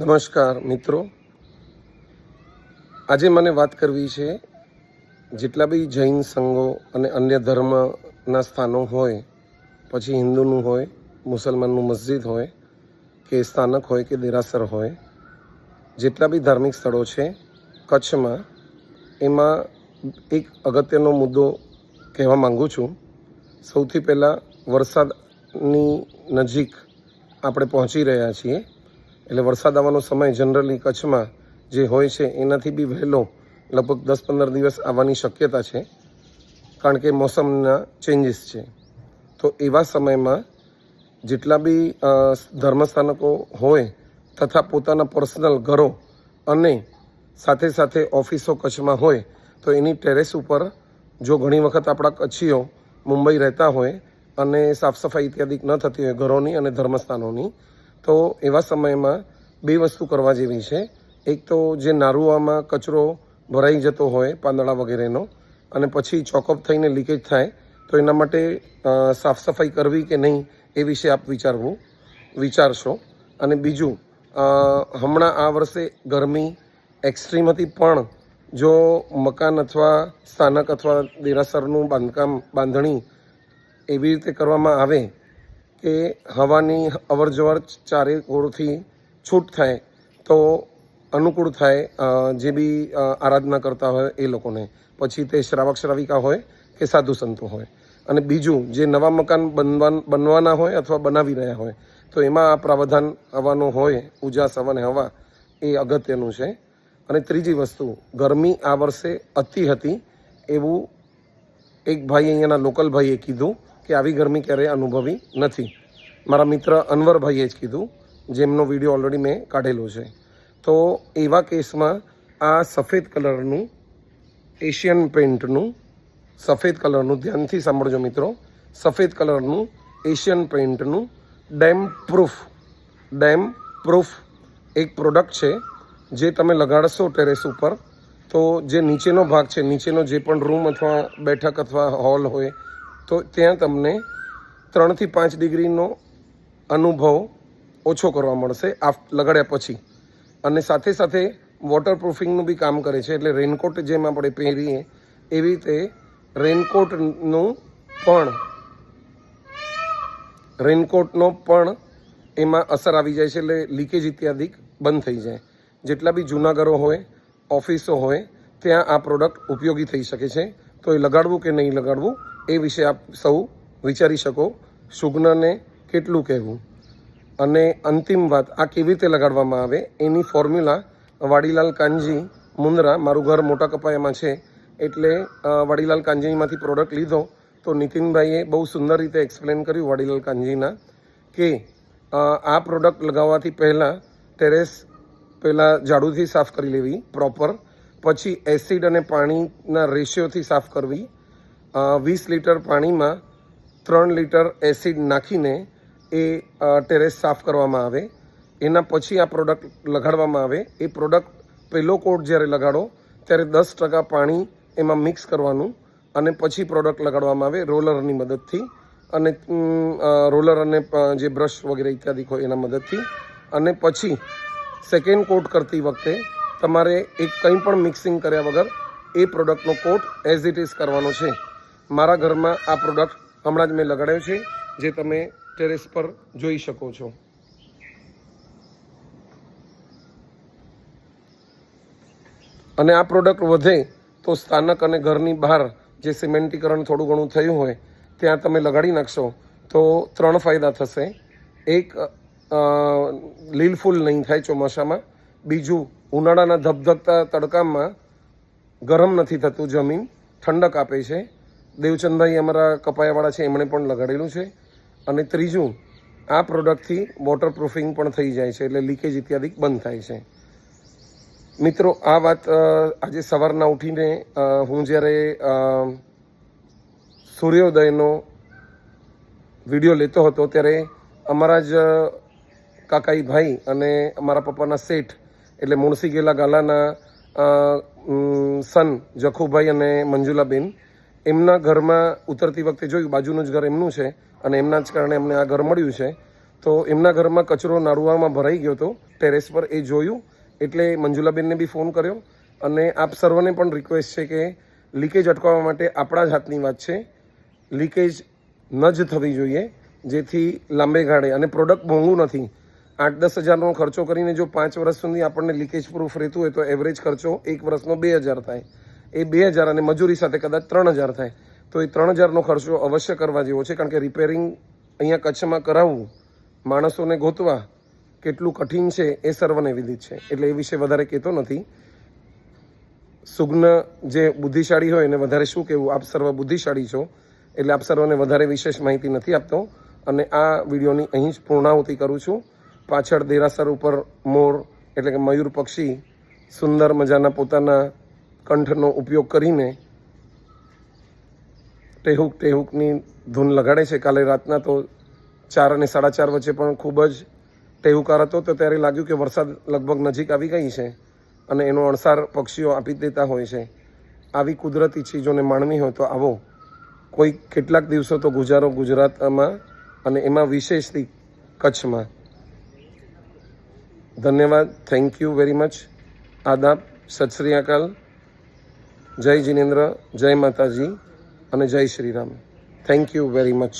નમસ્કાર, મિત્રો. આજે મને વાત કરવી છે, જેટલા બી જૈન સંઘો અને અન્ય ધર્મના સ્થાનો હોય, પછી હિન્દુનું હોય, મુસલમાનનું મસ્જિદ હોય, કે સ્થાનક હોય, કે દેરાસર હોય, જેટલા બી ધાર્મિક સ્થળો છે, કચ્છમાં, એમાં એક અગત્યનો મુદ્દો કહેવા માગું છું. સૌથી પહેલાં વરસાદની નજીક આપણે પહોંચી રહ્યા છીએ. એટલે વરસાદ આવવાનો સમય જનરલી કચ્છમાં જે હોય છે, એનાથી બી વહેલો લગભગ દસ પંદર દિવસ આવવાની શક્યતા છે, કારણ કે મોસમના ચેન્જીસ છે. તો એવા સમયમાં જેટલા બી ધર્મસ્થાનકો હોય તથા પોતાના પર્સનલ ઘરો અને સાથે સાથે ઓફિસો કચ્છમાં હોય, તો એની ટેરેસ ઉપર જો ઘણી વખત આપણા કચ્છીઓ મુંબઈ રહેતા હોય અને સાફ સફાઈ ઇત્યાદિ ન થતી હોય, ઘરોની અને ધર્મસ્થાનોની તો એવા સમયમાં બે વસ્તુ કરવા જેવી છે. એક તો જે નારુઆમાં કચરો ભરાઈ જતો હોય, પાંદડા વગેરેનો, અને પછી ચોકઅપ થઈને લીકેજ થાય, તો એના માટે સાફ સફાઈ કરવી કે નહીં એ વિશે આપ વિચારવું, વિચારશો. અને બીજું હમણાં આ વર્ષે ગરમી એક્સ્ટ્રીમ હતી, પણ જો મકાન અથવા સ્થાનક અથવા દેરાસરનું બાંધકામ, બાંધણી એવી રીતે કરવામાં આવે કે હવાની અવરજવર ચારે કોરથી છૂટ થાય તો અનુકૂળ થાય જે બી આરાધના કરતા હોય એ લોકોને. પછી તે શ્રાવક શ્રાવિકા હોય કે સાધુ સંતો હોય. અને બીજું, જે નવા મકાન બનવા બનવાના હોય અથવા બનાવી રહ્યા હોય, તો એમાં આ પ્રાવધાન આવવાનો હોય ઉજાસ હવાને હવા એ અગત્યનું છે. અને ત્રીજી વસ્તુ, ગરમી આ વર્ષે અતિ હતી એવું એક ભાઈ અહીંયાના લોકલ ભાઈએ કીધું કે આવી ગરમી ક્યારેય અનુભવી નથી. મારા મિત્ર અનવરભાઈએ જ કીધું, જેમનો વીડિયો ઓલરેડી મેં કાઢેલો છે. તો એવા કેસમાં આ સફેદ કલરનું, એશિયન પેઇન્ટનું, સફેદ કલરનું, ધ્યાનથી સાંભળજો મિત્રો, સફેદ કલરનું, એશિયન પેઇન્ટનું, ડેમ પ્રૂફ ડેમ પ્રૂફ એક પ્રોડક્ટ છે, જે તમે લગાડશો ટેરેસ ઉપર, તો જે નીચેનો ભાગ છે, નીચેનો જે પણ રૂમ અથવા બેઠક અથવા હોલ હોય તો ત્યાં તમને ત્રણથી પાંચ ડિગ્રીનો અનુભવ ઓછો કરવા મળશે આ લગાડ્યા પછી. અને સાથે સાથે વોટરપ્રૂફિંગનું બી કામ કરે છે. એટલે રેનકોટ જેમ આપણે પહેરીએ, એવી રીતે રેનકોટનું પણ રેનકોટનો પણ એમાં અસર આવી જાય છે એટલે લીકેજ ઇત્યાદિ બંધ થઈ જાય. જેટલા બી જૂના ઘરો હોય ઓફિસો હોય, ત્યાં આ પ્રોડક્ટ ઉપયોગી થઈ શકે છે. તો એ લગાડવું કે નહીં લગાડવું એ વિશે આપ સૌ વિચારી શકો સુગ્નને કેટલું કહેવું. અને અંતિમ વાત, આ કેવી રીતે લગાડવામાં આવે, એની ફોર્મ્યુલા વાડીલાલ કાનજી મુન્દ્રા મારું ઘર મોટા કપાયામાં છે, એટલે વાડીલાલ કાનજીમાંથી પ્રોડક્ટ લીધો તો નીતિનભાઈએ બહુ સુંદર રીતે એક્સપ્લેન કર્યું વાડીલાલ કાનજીના કે આ પ્રોડક્ટ લગાવવાથી પહેલાં ટેરેસ પહેલાં ઝાડુથી સાફ કરી લેવી પ્રોપર પછી એસિડ અને પાણીના રેશિયોથી સાફ કરવી વીસ લીટર પાણીમાં ત્રણ લીટર એસિડ નાખીને એ ટેરેસ સાફ કરવામાં આવે. એના પછી આ પ્રોડક્ટ લગાડવામાં આવે. એ પ્રોડક્ટ પહેલો કોટ જ્યારે લગાડો, ત્યારે દસ ટકા પાણી એમાં મિક્સ કરવાનું અને પછી પ્રોડક્ટ લગાડવામાં આવે રોલરની મદદથી અને રોલર અને જે બ્રશ વગેરે ઇત્યાદિ હોય એના મદદથી. અને પછી સેકન્ડ કોટ કરતી વખતે તમારે એક કંઈ પણ મિક્સિંગ કર્યા વગર એ પ્રોડક્ટનો કોટ એઝ ઇટ ઇઝ કરવાનો છે. મારા ઘરમાં આ પ્રોડક્ટ હમણાં જ મેં લગાડ્યો છે, જે તમે ટેરેસ પર જોઈ શકો છો. અને આ પ્રોડક્ટ વધે તો સ્થાનક અને ઘરની બહાર જે સિમેન્ટીકરણ થોડું ઘણું થયું હોય, ત્યાં તમે લગાડી નાખશો તો ત્રણ ફાયદા થશે. એક લીલ ફૂલ નહીં થાય ચોમાસામાં. બીજું, ઉનાળાના ધબધબતા તડકામાં ગરમ નથી થતું જમીન, ઠંડક આપે છે. દેવચંદભાઈ અમારા કપાયાવાળા છે, એમણે પણ લગાડેલું છે. અને ત્રીજું, આ પ્રોડક્ટથી વોટરપ્રૂફિંગ પણ થઈ જાય છે, એટલે લીકેજ ઇત્યાદિ બંધ થાય છે. મિત્રો, આ વાત આજે સવારના ઉઠીને હું જ્યારે સૂર્યોદયનો વીડિયો લેતો હતો, ત્યારે અમારા જ કાકાઈ ભાઈ અને અમારા પપ્પાના શેઠ, એટલે મુણસી ગેલા ગાલાના સન, જખુભાઈ અને મંજુલાબેન એમના ઘરમાં ઉતરતી વખતે જોયું બાજુનું જ ઘર એમનું છે અને એમના જ કારણે એમને આ ઘર મળ્યું છે, તો એમના ઘરમાં કચરો નાળુઆમાં ભરાઈ ગયો હતો ટેરેસ પર એ જોયું. એટલે મંજુલાબેનને બી ફોન કર્યો અને આપ સર્વને પણ રિક્વેસ્ટ છે કે લીકેજ અટકાવવા માટે આપણા જ હાથની વાત છે. લીકેજ ન જ થવી જોઈએ, જેથી લાંબે ગાળે અને પ્રોડક્ટ મોંઘું નથી. આઠ દસ હજારનો ખર્ચો કરીને જો પાંચ વર્ષ સુધી આપણને લીકેજ પ્રૂફ રહેતું હોય તો એવરેજ ખર્ચો એક વર્ષનો બે હજાર થાય. એ બે હજાર અને મજૂરી સાથે કદાચ ત્રણ હજાર થાય. તો એ ત્રણ હજારનો ખર્ચો અવશ્ય કરવા જેવો છે, કારણ કે રિપેરિંગ અહીંયા કચ્છમાં કરાવવું, માણસોને ગોતવા કેટલું કઠિન છે એ સર્વને વિદિત છે. એટલે એ વિશે વધારે કહેતો નથી. સુગ્ન જે બુદ્ધિશાળી હોય એને વધારે શું કહેવું? આપ સર્વ બુદ્ધિશાળી છો, એટલે આપ સર્વને વધારે વિશેષ માહિતી નથી આપતો. અને આ વિડીયોની અહીં જ પૂર્ણાહુતિ કરું છું. પાછળ દેરાસર ઉપર મોર, એટલે કે મયુર પક્ષી, સુંદર મજાના પોતાના કંઠનો ઉપયોગ કરીને ટેહુક ટેહુકની ધૂન લગાડે છે. કાલે રાતના તો ચાર અને સાડા ચાર વચ્ચે પણ ખૂબ જ ટેહુકાર હતો. તો ત્યારે લાગ્યું કે વરસાદ લગભગ નજીક આવી ગઈ છે અને એનો અણસાર પક્ષીઓ આપી દેતા હોય છે. આવી કુદરતી ચીજોને માણવી હોય તો આવો. કોઈ કેટલાક દિવસો તો ગુજારો ગુજરાતમાં અને એમાં વિશેષથી કચ્છમાં. ધન્યવાદ. Thank you very much. આદાબ. સત શ્રી અકાલ. જય જિનેન્દ્ર જય માતાજી અને જય Shri Ram thank you very much